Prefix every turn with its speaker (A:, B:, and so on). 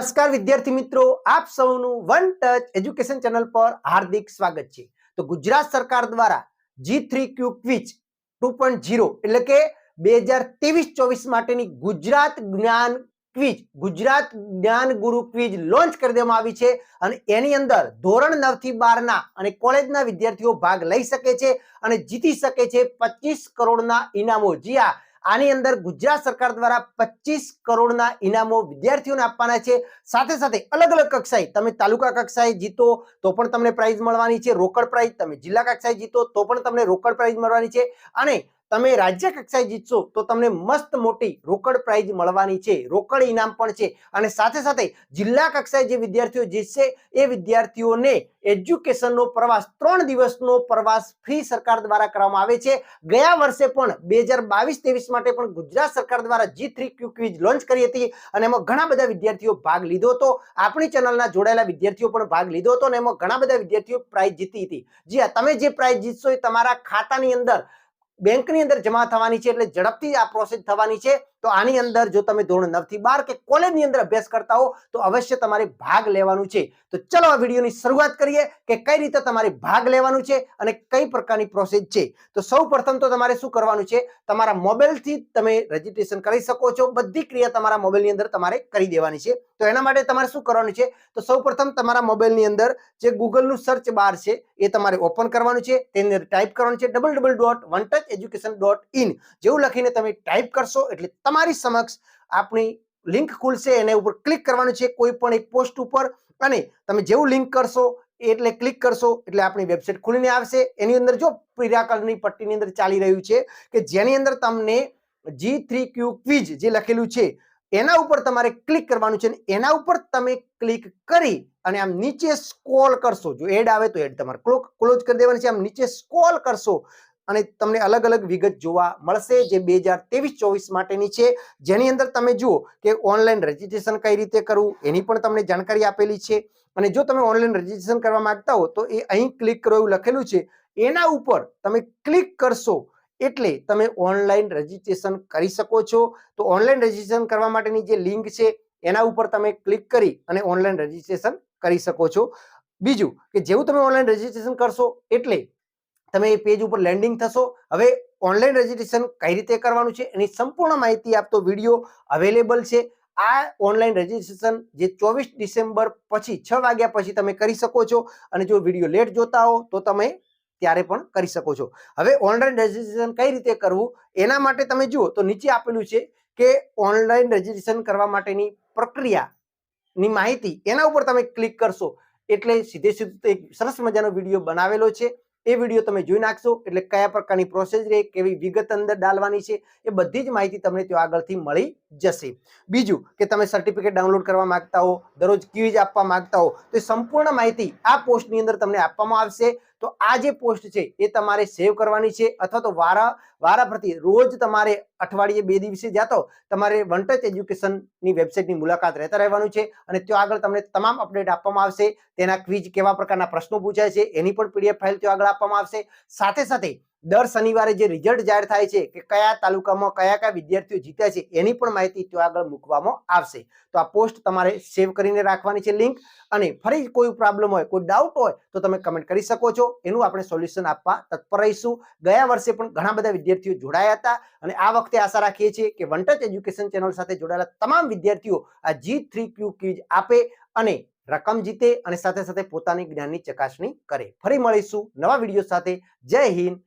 A: નમસ્કાર વિદ્યાર્થી મિત્રો, આપ સૌનું વન ટચ એજ્યુકેશન ચેનલ પર હાર્દિક સ્વાગત છે. તો ગુજરાત સરકાર દ્વારા G three Q quiz two point zero એટલે કે બે હજાર ત્રેવીસ ચોવીસ માટેની ગુજરાત જ્ઞાન ક્વિજ ગુજરાત જ્ઞાન ગુરુ ક્વિજ લોન્ચ કરી દેવામાં આવી છે અને એની અંદર ધોરણ નવથી બાર ના અને કોલેજના વિદ્યાર્થીઓ ભાગ લઈ શકે છે અને જીતી શકે છે પચીસ કરોડના ઇનામો. જી હા આની અંદર ગુજરાત સરકાર દ્વારા પચીસ કરોડના ઇનામો વિદ્યાર્થીઓને આપવાના છે. સાથે સાથે અલગ અલગ કક્ષાએ તમે તાલુકા કક્ષાએ જીતો તો પણ તમને પ્રાઇઝ મળવાની છે. રોકડ પ્રાઇઝ તમે જિલ્લા કક્ષાએ જીતો તો પણ તમને રોકડ પ્રાઇઝ મળવાની છે. અને તમે રાજ્ય કક્ષાએ જીતશો તો તમને મસ્ત મોટી રોકડ પ્રાઇઝ મળવાની છે. રોકડ ઇનામ પણ છે. અને સાથે સાથે જિલ્લા કક્ષાએ જે વિદ્યાર્થીઓ જીતશે એ વિદ્યાર્થીઓને એજ્યુકેશનનો પ્રવાસ, ત્રણ દિવસનો પ્રવાસ ફ્રી સરકાર દ્વારા કરવામાં આવે છે. ગયા વર્ષે પણ બે હજાર બાવીસ ત્રેવીસ માટે પણ ગુજરાત સરકાર દ્વારા G three Q quiz launch કરી હતી અને એમાં ઘણા બધા વિદ્યાર્થીઓ ભાગ લીધો હતો. આપણી ચેનલના જોડાયેલા વિદ્યાર્થીઓ પણ ભાગ લીધો હતો અને એમાં ઘણા બધા વિદ્યાર્થીઓ પ્રાઇઝ જીતી હતી. જી તમે જે પ્રાઇઝ જીતશો એ તમારા ખાતાની અંદર બેંકની અંદર જમા થવાની છે એટલે ઝડપથી આ પ્રોસેસ થવાની છે. તો આની અંદર જો તમે ધોરણ નવથી બાર કે કોલેજની અંદર અભ્યાસ કરતા હો, તો અવશ્ય તમારે ભાગ લેવાનું છે. તો ચલો આ વિડીયોની શરૂઆત કરીએ કે કઈ રીતે તમારે ભાગ લેવાનું છે અને કઈ પ્રકારની પ્રોસેસ છે. તો સૌ પ્રથમ તો તમારે શું કરવાનું છે? તમારા મોબાઈલથી તમે રજીસ્ટ્રેશન કરી શકો છો. બધી ક્રિયા તમારા મોબાઈલની અંદર તમારે કરી દેવાની છે. તો એના માટે તમારે શું કરવાનું છે? તો સૌ તમારા મોબાઈલની અંદર જે ગૂગલનું સર્ચ બાર છે, એ તમારે ઓપન કરવાનું છે. તેની અંદર ટાઈપ કરવાનું છે double double dot one touch education dot in જેવું લખીને તમે ટાઈપ કરશો એટલે તમારી સમક્ષ આપણી લિંક ખુલશે, એના ઉપર ક્લિક કરવાનું છે, કોઈ પણ એક પોસ્ટ ઉપર. અને તમે જેવું લિંક કરશો, એટલે ક્લિક કરશો, એટલે આપણી વેબસાઇટ ખુલીને આવશે. એની અંદર જો પીળા પટ્ટીની અંદર ચાલી રહ્યું છે, કે જેની અંદર તમને જી થ્રી ક્યુ ક્વિઝ જે લખેલું છે, એના ઉપર તમારે ક્લિક કરવાનું છે એના ઉપર તમે ક્લિક કરી અને આમ નીચે સ્કોલ કરશો. જો એડ આવે તો એડ તમારે ક્લોઝ કરી દેવાની છે. આમ નીચે સ્કોલ કરશો અને તમને અલગ અલગ વિગત જોવા મળશે જે બે હજાર ત્રેવીસ ચોવીસ માટેની છે. જેની અંદર તમે જુઓ કે ઓનલાઈન રજીસ્ટ્રેશન કઈ રીતે કરવું એની પણ તમને જાણકારી આપેલી છે. અને જો તમે ઓનલાઈન રજીસ્ટ્રેશન કરવા માંગતા હો તો એ અહીં ક્લિક કરો એવું લખેલું છે. એના ઉપર તમે ક્લિક કરશો એટલે તમે ઓનલાઈન રજીસ્ટ્રેશન કરી શકો છો. તો ઓનલાઈન રજીસ્ટ્રેશન કરવા માટેની જે લિંક છે એના ઉપર તમે ક્લિક કરી અને ઓનલાઈન રજીસ્ટ્રેશન કરી શકો છો. બીજું કે જેવું તમે ઓનલાઈન રજીસ્ટ્રેશન કરશો એટલે તમે એ પેજ ઉપર લેન્ડિંગ થશો. હવે ઓનલાઈન રજીસ્ટ્રેશન કઈ રીતે કરવાનું છે એની સંપૂર્ણ માહિતી આપતો વીડિયો અવેલેબલ છે. આ ઓનલાઈન રજીસ્ટ્રેશન જે ચોવીસ ડિસેમ્બર પછી છ વાગ્યા પછી તમે કરી શકો છો. અને જો વીડિયો લેટ જોતા હો તો તમે ત્યારે પણ કરી શકો છો. હવે ઓનલાઈન રજીસ્ટ્રેશન કઈ રીતે કરવું? એના માટે તમે જુઓ તો નીચે આપેલું છે કે ઓનલાઈન રજીસ્ટ્રેશન કરવા માટેની પ્રક્રિયાની માહિતી એના ઉપર તમે ક્લિક કરશો. એટલે સીધે સીધું એક સરસ મજાનો વીડિયો બનાવેલો છે. એ વીડિયો તમે જોઈ નાખશો. એટલે કયા પ્રકારની પ્રોસેસ રહે કેવી વિગત અંદર ડાલવાની છે, એ બધી જ માહિતી તમને ત્યાં આગળથી મળી જશે. બીજું કે તમે સર્ટિફિકેટ ડાઉનલોડ કરવા માંગતા હો, દરરોજ ક્વિઝ આપવા માંગતા હો, તો સંપૂર્ણ માહિતી આ પોસ્ટની અંદર તમને આપવામાં આવશે. તો આ જે પોસ્ટ છે એ તમારે સેવ કરવાની છે અથવા તો વારા વારા પ્રતિ રોજ તમારે અઠવાડિયે બે દિવસે જાતો તમારે વન એજ્યુકેશનની વેબસાઇટની મુલાકાત રહેતા રહેવાનું છે અને ત્યાં આગળ તમને તમામ અપડેટ આપવામાં આવશે. તેના ક્વિઝ કેવા પ્રકારના પ્રશ્નો પૂછાય છે એની પણ પીડીએફ ફાઇલ ત્યાં આગળ આપવામાં આવશે. સાથે સાથે દર શનિવારે જે રિઝલ્ટ જાહેર થાય છે કે કયા તાલુકામાં કયા કયા વિદ્યાર્થીઓ જીત્યા છે, એની પણ માહિતી ત્યાં આગળ મૂકવામાં આવશે. તો આ પોસ્ટ તમારે સેવ કરીને રાખવાની છે લિંક અને ફરી કોઈ પ્રોબ્લેમ હોય, કોઈ ડાઉટ હોય, તો તમે કમેન્ટ કરી શકો છો. એનું આપણે સોલ્યુશન આપવા તત્પર રહીશું. ગયા વર્ષે પણ ઘણા બધા વિદ્યાર્થીઓ જોડાયા હતા. અને આ વખતે આશા રાખીએ છીએ કે વનટચ એજ્યુકેશન ચેનલ સાથે જોડાયેલા તમામ વિદ્યાર્થીઓ આ જી થ્રી ક્યુ ક્વિઝ આપે અને રકમ જીતે અને સાથે સાથે પોતાની જ્ઞાનની ચકાસણી કરે. ફરી મળીશું નવા વીડિયો સાથે. જય હિન્દ.